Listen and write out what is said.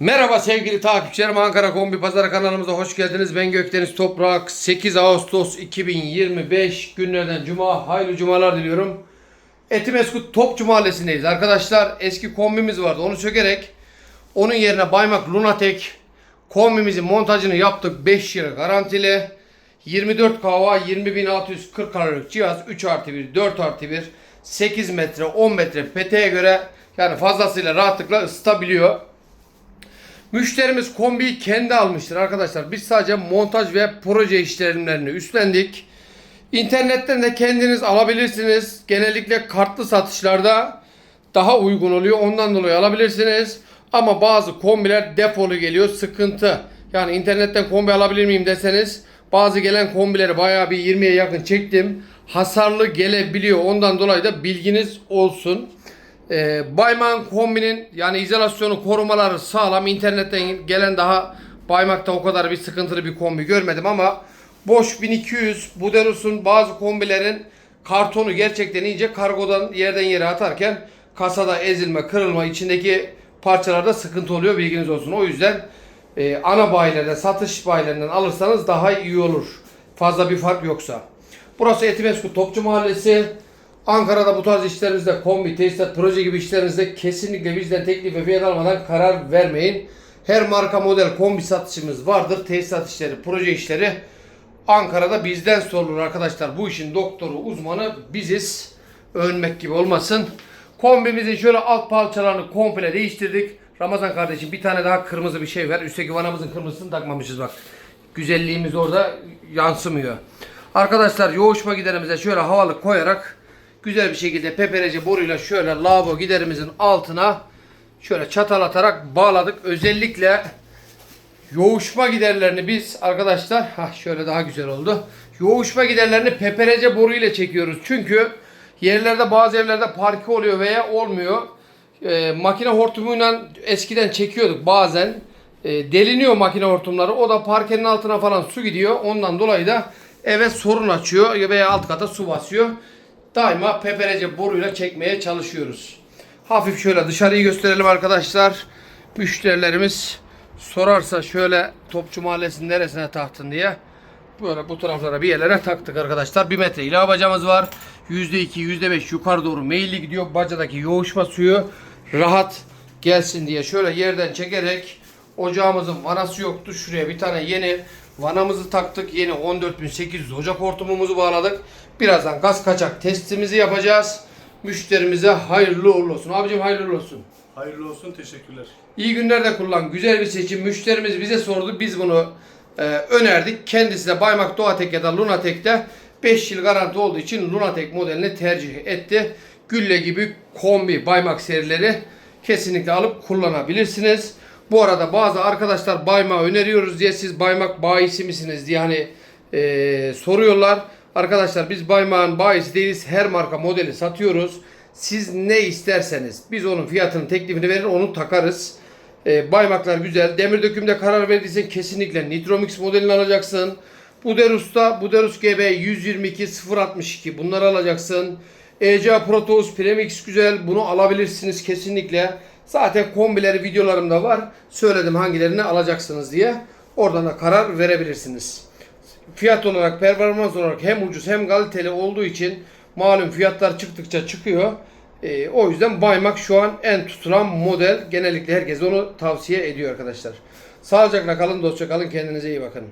Merhaba sevgili takipçilerim Ankara Kombi Pazarı kanalımıza hoş geldiniz. Ben Gökdeniz Toprak. 8 Ağustos 2025 günlerden Cuma. Hayırlı cumalar diliyorum. Etimeskut Topçu Mahallesi'ndeyiz. Arkadaşlar eski kombimiz vardı. Onu sökerek onun yerine Baymak Lunatek kombimizin montajını yaptık. 5 yıl garantili. 24 kava 20.640 kalorilik cihaz 3 artı 1 4 artı 1 8 metre 10 metre peteğe göre yani fazlasıyla rahatlıkla ısıtabiliyor. Müşterimiz kombiyi kendi almıştır arkadaşlar. Biz sadece montaj ve proje işlemlerini üstlendik. İnternetten de kendiniz alabilirsiniz. Genellikle kartlı satışlarda daha uygun oluyor. Ondan dolayı alabilirsiniz. Ama bazı kombiler depolu geliyor. Sıkıntı. Yani internetten kombi alabilir miyim deseniz bazı gelen kombileri bayağı bir 20'ye yakın çektim. Hasarlı gelebiliyor. Ondan dolayı da bilginiz olsun. Ee, Bayman kombinin yani izolasyonu korumaları sağlam. İnternetten gelen daha Baymak'ta o kadar bir sıkıntılı bir kombi görmedim ama Bosch 1200 Buderus'un bazı kombilerin kartonu gerçekten ince kargodan yerden yere atarken kasada ezilme, kırılma, içindeki parçalarda sıkıntı oluyor bilginiz olsun. O yüzden e, ana bayilerden, satış bayilerinden alırsanız daha iyi olur. Fazla bir fark yoksa. Burası Etimesgut Topçu Mahallesi. Ankara'da bu tarz işlerinizde kombi, tesisat, proje gibi işlerinizde kesinlikle bizden teklif ve fiyat almadan karar vermeyin. Her marka model kombi satışımız vardır. Tesisat işleri, proje işleri Ankara'da bizden sorulur arkadaşlar. Bu işin doktoru, uzmanı biziz. Övünmek gibi olmasın. Kombimizin şöyle alt parçalarını komple değiştirdik. Ramazan kardeşim bir tane daha kırmızı bir şey ver. Üstteki vanamızın kırmızısını takmamışız bak. Güzelliğimiz orada yansımıyor. Arkadaşlar yoğuşma giderimize şöyle havalı koyarak güzel bir şekilde pepereci boruyla şöyle lavabo giderimizin altına şöyle çatal atarak bağladık. Özellikle yoğuşma giderlerini biz arkadaşlar ha şöyle daha güzel oldu. Yoğuşma giderlerini peperece boru ile çekiyoruz. Çünkü yerlerde bazı evlerde parke oluyor veya olmuyor. Ee, makine hortumuyla eskiden çekiyorduk bazen. Ee, deliniyor makine hortumları. O da parkenin altına falan su gidiyor. Ondan dolayı da eve sorun açıyor veya alt kata su basıyor. Daima peperece boruyla çekmeye çalışıyoruz. Hafif şöyle dışarıyı gösterelim arkadaşlar. Müşterilerimiz sorarsa şöyle Topçu Mahallesi'nin neresine taktın diye. Böyle bu taraflara bir yerlere taktık arkadaşlar. 1 metre ilave bacamız var. %2, %5 yukarı doğru meyilli gidiyor. Bacadaki yoğuşma suyu rahat gelsin diye şöyle yerden çekerek ocağımızın vanası yoktu. Şuraya bir tane yeni vanamızı taktık. Yeni 14800 ocak hortumumuzu bağladık. Birazdan gaz kaçak testimizi yapacağız. Müşterimize hayırlı uğurlu olsun. Abicim hayırlı uğurlu olsun. Hayırlı olsun, teşekkürler. İyi günlerde kullan. Güzel bir seçim. Müşterimiz bize sordu. Biz bunu e, önerdik. Kendisi de Baymak Doğatek ya da Lunatek'te 5 yıl garanti olduğu için Lunatek modelini tercih etti. Gülle gibi kombi Baymak serileri kesinlikle alıp kullanabilirsiniz. Bu arada bazı arkadaşlar Baymak öneriyoruz diye siz Baymak bayisi misiniz diye hani e, soruyorlar. Arkadaşlar biz Baymak'ın bayisi değiliz. Her marka modeli satıyoruz. Siz ne isterseniz biz onun fiyatının teklifini verir onu takarız. E, baymaklar güzel. Demir dökümde karar verdiysen kesinlikle Nitromix modelini alacaksın. Buderus'ta Buderus GB 122 062 bunları alacaksın. ECA Proteus Premix güzel. Bunu alabilirsiniz kesinlikle. Zaten kombileri videolarımda var. Söyledim hangilerini alacaksınız diye. Oradan da karar verebilirsiniz. Fiyat olarak, performans olarak hem ucuz hem kaliteli olduğu için malum fiyatlar çıktıkça çıkıyor. Ee, o yüzden Baymak şu an en tutulan model. Genellikle herkes onu tavsiye ediyor arkadaşlar. Sağlıcakla kalın, dostça kalın. Kendinize iyi bakın.